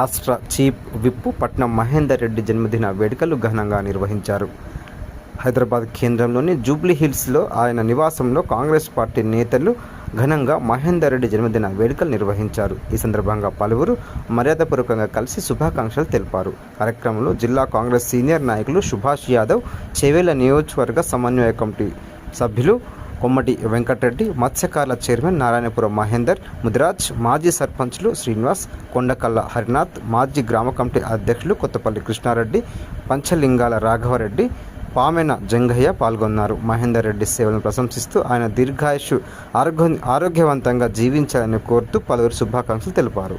రాష్ట్ర chief whip పట్నం మహేందర్ రెడ్డి జన్మదిన వేడుకలు ఘనంగా నిర్వహించారు. హైదరాబాద్ కేంద్రంలోని జూబ్లీ హిల్స్లో ఆయన నివాసంలో కాంగ్రెస్ పార్టీ నేతలు ఘనంగా మహేందర్ రెడ్డి జన్మదిన వేడుకలు నిర్వహించారు. ఈ సందర్భంగా పలువురు మర్యాదపూర్వకంగా కలిసి శుభాకాంక్షలు తెలిపారు. కార్యక్రమంలో జిల్లా కాంగ్రెస్ సీనియర్ నాయకులు సుభాష్ యాదవ్ చెవేల నియోజకవర్గ సమన్వయ కమిటీ సభ్యులు కొమ్మటి వెంకటరెడ్డి మత్స్యకారుల చైర్మన్ నారాయణపురం మహేందర్ ముదిరాజ్ మాజీ సర్పంచ్లు శ్రీనివాస్ కొండకల్ల హరినాథ్ మాజీ గ్రామ కమిటీ అధ్యక్షులు కొత్తపల్లి కృష్ణారెడ్డి పంచలింగాల రాఘవరెడ్డి పామెన జంగయ్య పాల్గొన్నారు. మహేందర్ రెడ్డి సేవలను ప్రశంసిస్తూ ఆయన దీర్ఘాయుషు ఆరోగ్య ఆరోగ్యవంతంగా జీవించాలని కోరుతూ పలువురు శుభాకాంక్షలు తెలిపారు.